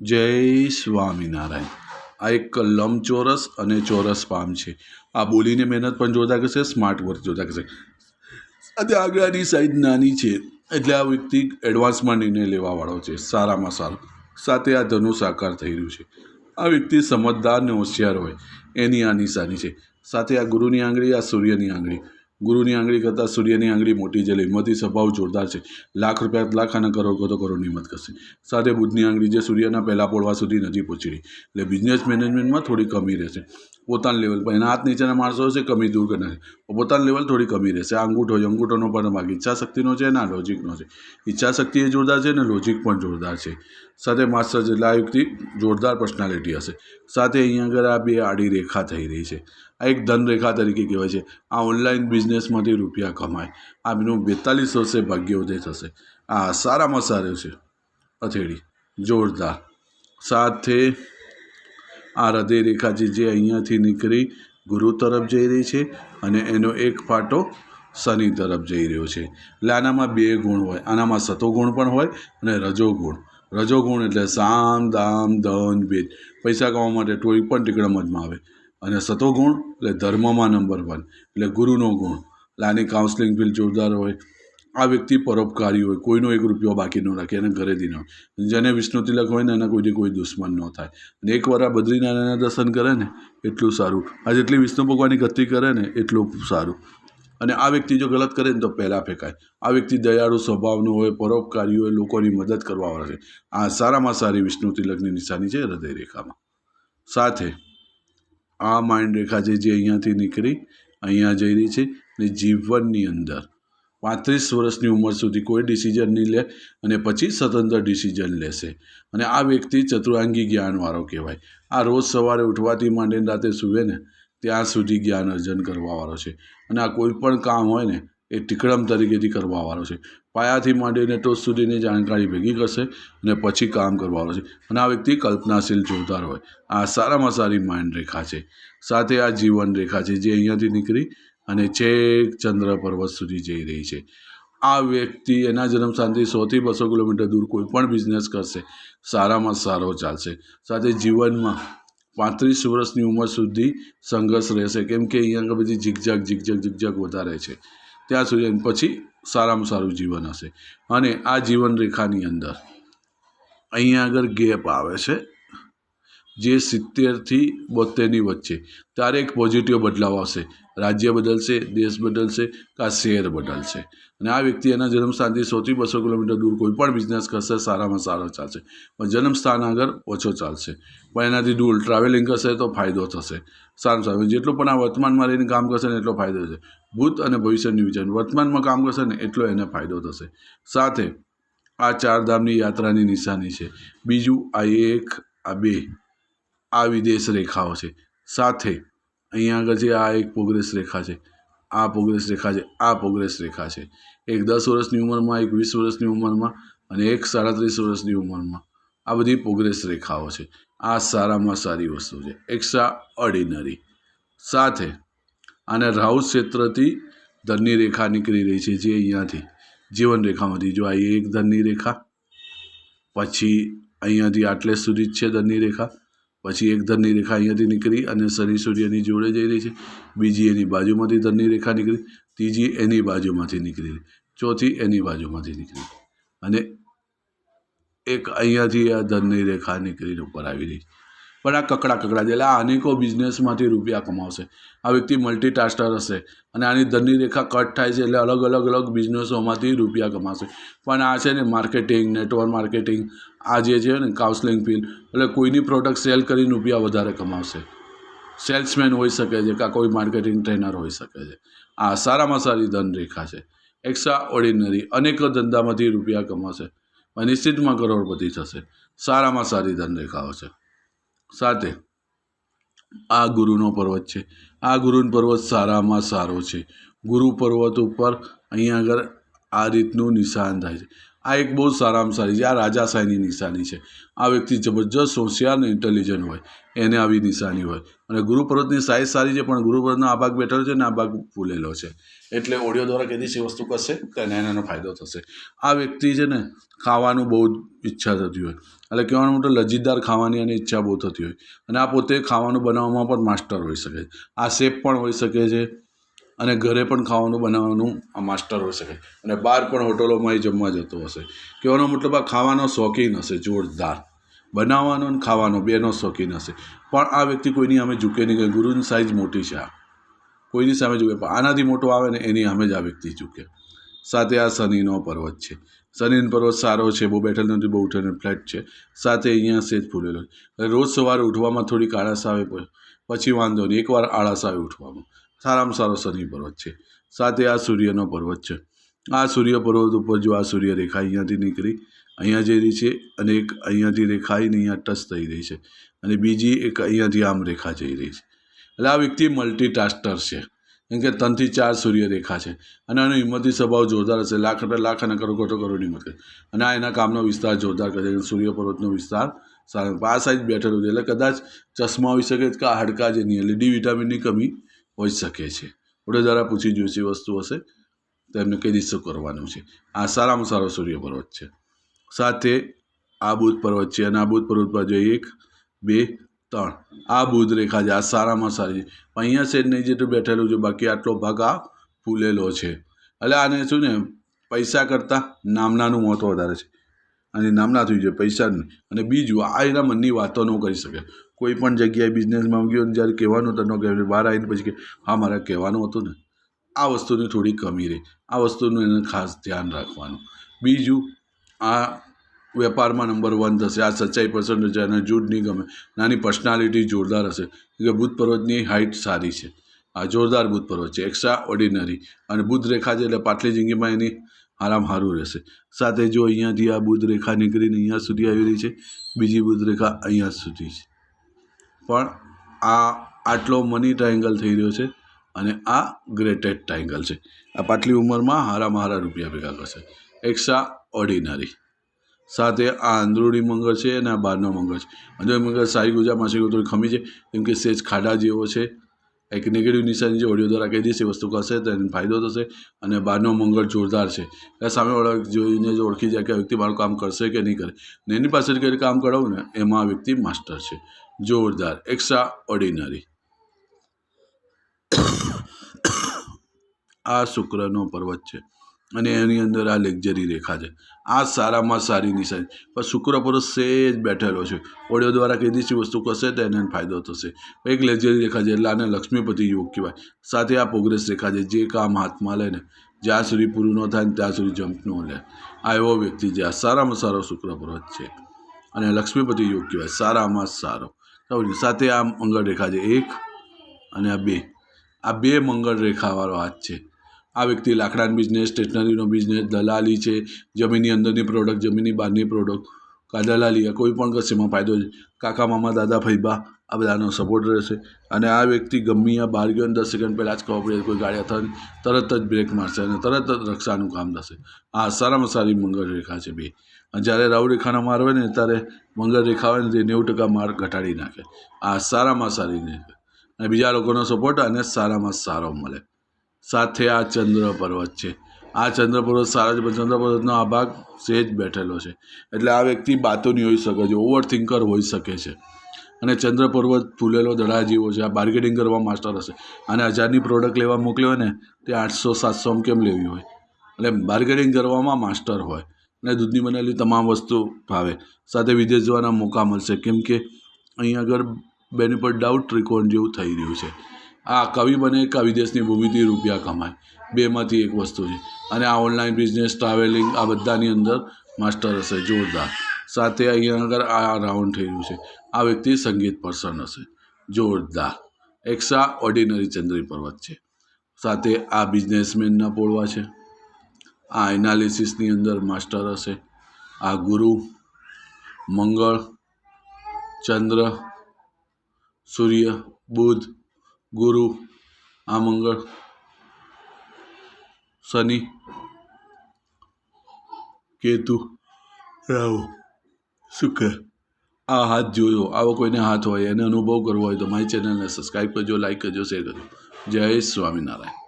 જય સ્વામિનારાયણ. આ એક લંબચોરસ અને ચોરસ પામ છે. આ બોલીને મહેનત પણ જોતા કરશે સ્માર્ટ વર્ક જોતા કરશે. અને આગળની સાઈડ નાની છે. એટલે આ વ્યક્તિ એડવાન્સમાં નિર્ણય લેવાવાળો છે. સારામાં સારો. સાથે આ ધનુષ સાકાર થઈ રહ્યું છે. આ વ્યક્તિ સમજદાર ને હોશિયાર હોય. એની આ નિશાની છે. સાથે આ ગુરુની આંગળી, આ સૂર્યની આંગળી. ગુરુની આંગળી કરતાં સૂર્યની આંગળી મોટી છે એટલે હિંમતી સ્વભાવ જોરદાર છે. લાખ રૂપિયા લાખ અને કરોડ તો કરોડની હિંમત કરશે. સાથે બુધની આંગળી જે સૂર્યના પહેલાં પોળવા સુધી નથી પહોંચી રહી. એટલે બિઝનેસ મેનેજમેન્ટમાં થોડી કમી રહેશે. પોતાના લેવલ પર. એના હાથ નીચેના માણસો હશે કમી દૂર કરી પોતાનું લેવલ થોડી કમી રહેશે. આ અંગૂઠો અંગૂઠોનો પણ ભાગ ઈચ્છાશક્તિનો છે ના લોજિકનો છે. ઈચ્છાશક્તિ એ જોરદાર છે ને લોજિક પણ જોરદાર છે. સાથે માસ્ટર એટલે આ વ્યક્તિ જોરદાર પર્સનાલિટી હશે. સાથે અહીંયા આગળ આ બે આડી રેખા થઈ રહી છે. આ એક ધનરેખા તરીકે કહેવાય છે. આ ઓનલાઈન બિઝનેસમાંથી રૂપિયા કમાય. આ બીનું બેતાલીસ વર્ષે ભાગ્યોદય થશે. આ સારામાં સારું છે. હથેળી જોરદાર. સાથે આ હૃદય રેખા છે જે અહીંયાથી નીકળી ગુરુ તરફ જઈ રહી છે અને એનો એક ફાટો શનિ તરફ જઈ રહ્યો છે. એટલે આનામાં બે ગુણ હોય. આનામાં સતોગુણ પણ હોય અને રજોગુણ રજોગુણ એટલે સામ, દામ ધન ભેદ પૈસા કમાવા માટે કોઈ પણ ટીકડમજમાં આવે. અને સતોગુણ એટલે ધર્મમાં નંબર વન. એટલે ગુરુનો ગુણ. એટલે આની કાઉન્સલિંગ બિલ જોરદાર હોય. આ વ્યક્તિ પરોપકારી હોય, કોઈનો એક રૂપિયો બાકી ન રાખે, એને ઘરેથી ન. જેને વિષ્ણુ તિલક હોય ને, એના કોઈથી કોઈ દુશ્મન ન થાય. અને એકવાર આ બદ્રીનારાયણના દર્શન કરે ને, એટલું સારું. આ જેટલી વિષ્ણુ ભગવાનની ગતિ કરે ને, એટલું સારું. અને આ વ્યક્તિ જો ગલત કરે ને, તો પહેલાં ફેંકાય. આ વ્યક્તિ દયાળુ સ્વભાવનો હોય, પરોપકારી હોય, લોકોની મદદ કરવાવાળા છે. આ સારામાં સારી વિષ્ણુ તિલકની નિશાની છે હૃદય રેખામાં સાથે આ માઇન્ડ રેખા છે જે અહીંયાથી નીકળી, અહીંયા જઈ રહી છે ને જીવનની અંદર. પાંત્રીસ વર્ષની ઉંમર સુધી કોઈ ડિસિઝન નહીં લે અને પછી સ્વતંત્ર ડિસિઝન લેશે. અને આ વ્યક્તિ ચતુરાંગી જ્ઞાનવાળો કહેવાય. આ રોજ સવારે ઉઠવાથી માંડીને રાતે સૂવે ને ત્યાં સુધી જ્ઞાન અર્જન કરવાવાળો છે. અને આ કોઈ પણ કામ હોય ને એ ટીકડમ તરીકેથી કરવાવાળો છે. પાયાથી માંડીને ટોચ સુધીની જાણકારી ભેગી કરશે અને પછી કામ કરવાવાળો છે. અને આ વ્યક્તિ કલ્પનાશીલ જોરદાર હોય. આ સારામાં સારી માઇન્ડ રેખા છે. સાથે આ જીવન રેખા છે જે અહીંયાથી નીકળી અને છેક ચંદ્ર પર્વત સુધી જઈ રહી છે. આ વ્યક્તિ એના જન્મ સોથી બસો કિલોમીટર દૂર કોઈ પણ બિઝનેસ કરશે. સારામાં સારો ચાલશે. સાથે જીવનમાં પાંત્રીસ વર્ષની ઉંમર સુધી સંઘર્ષ રહેશે. કેમ કે અહીંયા આગળ બધી ઝીકઝાક ઝીકઝાક ઝીકઝાક વધારે છે. ત્યાં સુધી પછી સારામાં સારું જીવન હશે. અને આ જીવન રેખાની અંદર અહીંયા આગળ ગેપ આવે છે. જે સિત્તેરથી બોતેરની વચ્ચે. ત્યારે એક પોઝિટિવ બદલાવ આવશે. રાજ્ય બદલશે, દેશ બદલશે, કાં શહેર બદલશે. અને આ વ્યક્તિ એના જન્મસ્થાનથી સૌથી બસો કિલોમીટર દૂર કોઈ પણ બિઝનેસ કરશે, સારામાં સારો ચાલશે. પણ જન્મસ્થાન આગળ ઓછો ચાલશે. પણ એનાથી દૂર ટ્રાવેલિંગ કરશે તો ફાયદો થશે. સારું સારું. જેટલું પણ આ વર્તમાનમાં રહીને કામ કરશે ને એટલો ફાયદો થશે. ભૂત અને ભવિષ્યની વિચાર વર્તમાનમાં કામ કરશે ને એટલો એને ફાયદો થશે. સાથે આ ચારધામની યાત્રાની નિશાની છે. બીજું આ એક, આ બે. આ વિદેશ રેખાઓ છે. સાથે અહીંયા આગળ જે આ એક પ્રોગ્રેસ રેખા છે. આ પ્રોગ્રેસ રેખા છે, આ પ્રોગ્રેસ રેખા છે. એક દસ વર્ષની ઉંમરમાં, એક વીસ વર્ષની ઉંમરમાં અને એક સાડત્રીસ વર્ષની ઉંમરમાં આ બધી પ્રોગ્રેસ રેખાઓ છે. આ સારામાં સારી વસ્તુ છે. એક્સ્ટ્રા ઓર્ડિનરી સાથે આને રાહુ ક્ષેત્રથી ધનની રેખા નીકળી રહી છે, જે અહીંયાથી જીવન રેખામાંથી જો આ એક ધનની રેખા, પછી અહીંયાથી આટલે સુધી જ છે ધનની રેખા. પછી એક ધરની રેખા અહીંયાથી નીકળી અને શનિ સૂર્યની જોડે જઈ રહી છે. બીજી એની બાજુમાંથી ધરની રેખા નીકળી, ત્રીજી એની બાજુમાંથી નીકળી, ચોથી એની બાજુમાંથી નીકળી. અને એક અહીંયાથી આ ધનની રેખા નીકળીને ઉપર આવી રહી પણ આ કકડા કકડા છે. એટલે આ અનેકો બિઝનેસમાંથી રૂપિયા કમાવશે. આ વ્યક્તિ મલ્ટીટાસ્ટર હશે. અને આની ધનની રેખા કટ થાય છે એટલે અલગ અલગ અલગ બિઝનેસોમાંથી રૂપિયા કમાશે પણ આ છે ને માર્કેટિંગ નેટવર્ક માર્કેટિંગ આ જે છે ને કાઉન્સલિંગ પિન એટલે કોઈની પ્રોડક્ટ સેલ કરીને રૂપિયા વધારે કમાવશે. સેલ્સમેન હોઈ શકે છે કાં કોઈ માર્કેટિંગ ટ્રેનર હોઈ શકે છે. આ સારામાં સારી ધન રેખા છે. એક્સ્ટ્રા ઓર્ડિનરી અનેક ધંધામાંથી રૂપિયા કમાશે નિશ્ચિતમાં કરોડપતિ થશે. સારામાં સારી ધનરેખાઓ છે. સાથે. આ ગુરુનો પર્વત છે. આ ગુરુનો પર્વત સારામાં સારો છે. ગુરુ પર્વત ઉપર અહીંયા આગળ આ રીતનું નિશાન થાય છે. આ એક બહુ સારામાં સારી છે. આ રાજાશાહીની નિશાની છે. આ વ્યક્તિ જબરજસ્ત હોશિયાર ને ઇન્ટેલિજન્ટ હોય. એને આવી નિશાની હોય. અને ગુરુપર્વતની સાઈઝ સારી છે, પણ ગુરુપર્વતનો આ ભાગ બેઠેલો છે ને આ ભાગ ફૂલેલો છે. એટલે ઓડિયો દ્વારા કદી છે વસ્તુ કરશે? તો એને એનો ફાયદો થશે. આ વ્યક્તિ છે ને, ખાવાનું બહુ જ ઈચ્છા થતી હોય. એટલે કહેવાનું મોટો લજીતદાર ખાવાની અને ઈચ્છા બહુ થતી હોય. અને આ પોતે ખાવાનું બનાવવામાં પણ માસ્ટર હોઈ શકે છે. આ શેફ પણ હોઈ શકે છે. અને ઘરે પણ ખાવાનું બનાવવાનું આ માસ્ટર હોઈ શકે અને બહાર પણ હોટલોમાં એ જમવા જતો હશે. કહેવાનો મતલબ આ ખાવાનો શોખીન હશે, જોરદાર. બનાવવાનો અને ખાવાનો બેનો શોખીન હશે. પણ આ વ્યક્તિ કોઈની સામે ઝૂકે નહીં કે ગુરુની સાઈઝ મોટી છે આ. કોઈની સામે ઝૂકે પણ આનાથી મોટો આવે ને એની સામે જ આ વ્યક્તિ ઝૂકે. સાથે આ શનિનો પર્વત છે. શનિનો પર્વત સારો છે, બહુ બેઠેલ નથી, બહુ ઉઠેલ ફ્લેટ છે. સાથે અહીંયા સેજ ફૂલેલો રોજ સવારે ઉઠવામાં થોડીક આળસ આવે, પછી વાંધો નહીં, એકવાર આળસ આવે ઉઠવામાં. સારામાં સારો શનિ પર્વત છે. સાથે આ સૂર્યનો પર્વત છે. આ સૂર્ય પર્વત ઉપર જો આ સૂર્ય રેખા અહીંયાથી નીકળી, અહીંયા જઈ રહી છે અને એક અહીંયાથી રેખા આવીને અહીંયા ટચ થઈ રહી છે અને બીજી એક અહીંયાથી આમ રેખા જઈ રહી છે. એટલે આ વ્યક્તિ મલ્ટીટાસ્ટર છે. કેમ કે ત્રણથી ચાર સૂર્ય રેખા છે અને આનો હિંમતી સ્વભાવ જોરદાર હશે. લાખ લાખ અને કરોડ કરોડ હિંમત કરે અને આ એના કામનો વિસ્તાર જોરદાર કરે સૂર્ય પર્વતનો વિસ્તાર સારો. આ સાઈડ બેઠેલું છે. એટલે કદાચ ચશ્મા હોઈ શકે કે હાડકા જે એટલે ડી વિટામિનની કમી હોઈ શકે છે. વડે દ્વારા પૂછી જોઈશી વસ્તુ હશે તો એમને કઈ દિવસે કરવાનું છે. આ સારામાં સારો સૂર્ય પર્વત છે. સાથે આ બુધ પર્વત છે અને આ બુધ પર્વત પર જોઈએ એક, બે, ત્રણ. આ બુધ રેખા છે, આ સારામાં સારી છે. અહીંયા છે નહીં જેટલું બેઠેલું છે, બાકી આટલો ભાગ આ ફૂલેલો છે. એટલે આને શું ને, પૈસા કરતાં નામનાનું મહત્ત્વ વધારે છે. અને નામના થઈ જાય પૈસા અને બીજું, આ એના મનની વાતો ન કરી શકે. કોઈ પણ જગ્યાએ બિઝનેસમાં ગયો જ્યારે કહેવાનું તો ન કહેવાય બહાર આવીને પછી કે, હા, મારે કહેવાનું હતું ને, આ વસ્તુની થોડી કમી રહી, આ વસ્તુનું એને ખાસ ધ્યાન રાખવાનું. બીજું, આ વેપારમાં નંબર વન થશે, આ સચ્ચાઈ પસંદ છે, અને જૂઠ નહીં ગમે, નાની પર્સનાલિટી જોરદાર હશે કે બુદ્ધ પર્વતની હાઇટ સારી છે. આ જોરદાર બુદ્ધ પર્વત છે એક્સ્ટ્રા ઓર્ડિનરી અને બુદ્ધ રેખા છે એટલે પાટલી જિંદગીમાં એની આરામ સારું રહેશે. સાથે જો અહીંયાથી આ બુદ્ધ રેખા નીકળીને અહીંયા સુધી આવી રહી છે, બીજી બુદ્ધ રેખા અહીંયા સુધી છે. પણ આ આટલો મની ટ્રાયંગલ થઈ રહ્યો છે અને આ ગ્રેટેડ ટ્રાયંગલ છે. આ પાટલી ઉંમરમાં હારામાં હારા રૂપિયા ભેગા કરશે. એક્સ્ટ્રા ઓર્ડિનરી સાથે આ અંદરૂણી મંગળ છે અને આ બહારનો મંગળ છે. અંદરૂણી મંગળ સારી ગુજરાત માસી ખમી છે. કેમ કે સેજ ખાડા જેવો છે. એક નેગેટિવ નિશાની જે ઓડિયો દ્વારા કહી દઈશ એ વસ્તુ કરશે, તો ફાયદો થશે અને બહારનો મંગળ જોરદાર છે. એટલે સામેવાળા જોઈને જ ઓળખી જાય કે વ્યક્તિ મારું કામ કરશે કે નહીં કરે. ને એની પાછળ કઈ કામ કરાવું ને, એમાં આ વ્યક્તિ માસ્ટર છે. જોરદાર એક્સ્ટ્રા ઓર્ડિનરી આ શુક્રનો પર્વત છે અને એની અંદર આ લેક્ઝરી રેખા છે. આ સારામાં સારી નિશાની પણ શુક્ર પર્વત સેજ બેઠેલો છે. ઓડિયો દ્વારા કીધી વસ્તુ કરશે તો એને ફાયદો થશે. એક લેક્ઝરી રેખા છે એટલે આને લક્ષ્મીપતિ યોગ કહેવાય. સાથે આ પ્રોગ્રેસ રેખા છે. જે કામ હાથમાં લે ને, જ્યાં સુધી પૂરું ન થાય ને ત્યાં સુધી જમ્પ ન લે. આ એવો વ્યક્તિ છે. આ સારામાં સારો શુક્ર પર્વત છે. અને લક્ષ્મીપતિ યોગ કહેવાય. સારામાં સારો. બરાબર સાથે આ મંગળ રેખા છે, એક અને આ બે. આ બે મંગળ રેખાવાળો હાથ છે. આ વ્યક્તિ લાકડાનો બિઝનેસ સ્ટેશનરીનો બિઝનેસ દલાલી છે, જમીનની અંદરની પ્રોડક્ટ જમીનની બહારની પ્રોડક્ટ કા દલાલી કોઈ પણ કશેમાં ફાયદો કાકા, મામા, દાદા ભાઈબા આ બધાનો સપોર્ટ રહેશે. અને આ વ્યક્તિ ગમી આ બહાર ગયો દસ સેકન્ડ પહેલાં જ ખબર પડે કોઈ ગાડી અથવા તરત જ બ્રેક મારશે અને તરત જ રક્ષાનું કામ થશે. આ સારામાં સારી મંગળ રેખા છે બે. જ્યારે રાહુ રેખાના માર હોય ને, ત્યારે મંગળ રેખા હોય ને, તે નેવું ટકા માર ઘટાડી નાખે. આ સારામાં સારી અને બીજા લોકોનો સપોર્ટ અને સારામાં સારો મળે. સાથે આ ચંદ્ર પર્વત છે. આ ચંદ્ર પર્વત સારા છે, પણ ચંદ્ર આ ભાગ સહેજ બેઠેલો છે. એટલે આ વ્યક્તિ બાતોની હોઈ શકે છે ઓવર થિંકર હોઈ શકે છે. અને ચંદ્રપર્વત ફૂલેલો દડા જેવો છે, આ બાર્ગેટિંગ કરવા માસ્ટર હશે. અને હજારની પ્રોડક્ટ લેવા મોકલ્યો ને, તે આઠસો સાતસોમાં કેમ લેવી હોય? એટલે બાર્ગેટિંગ કરવામાં માસ્ટર હોય. અને દૂધની બનેલી તમામ વસ્તુ ભાવે સાથે વિદેશ જવાના મોકા મળશે. કેમ કે અહીં આગળ બેની પર ડાઉટ ત્રિકોણ જેવું થઈ રહ્યું છે. આ કવિ બને કા વિદેશની ભૂમિથી રૂપિયા કમાય. બેમાંથી એક વસ્તુ છે. અને આ ઓનલાઈન બિઝનેસ ટ્રાવેલિંગ આ બધાની અંદર માસ્ટર હશે, જોરદાર. સાથે અહીંયા આગળ આ રાઉન્ડ રહ્યું છે. આ વ્યક્તિ સંગીત પર્સન હશે. જોરદાર. એક્સ્ટ્રા ઓર્ડિનરી ચંદ્રી પર્વત છે. સાથે આ બિઝનેસમેનના પોળવા છે. આ એનાલિસિસની અંદર માસ્ટર હશે. આ ગુરુ, મંગળ, ચંદ્ર, સૂર્ય, બુધ, ગુરુ, આ મંગળ શનિ, કેતુ, રાહુ, શુક્ર. આ હાથ જોયો. આવો કોઈને હાથ હોય, એને અનુભવ કરવો હોય તો મારી ચેનલને સબસ્ક્રાઈબ કરજો લાઈક કરજો શેર કરજો. જય સ્વામિનારાયણ.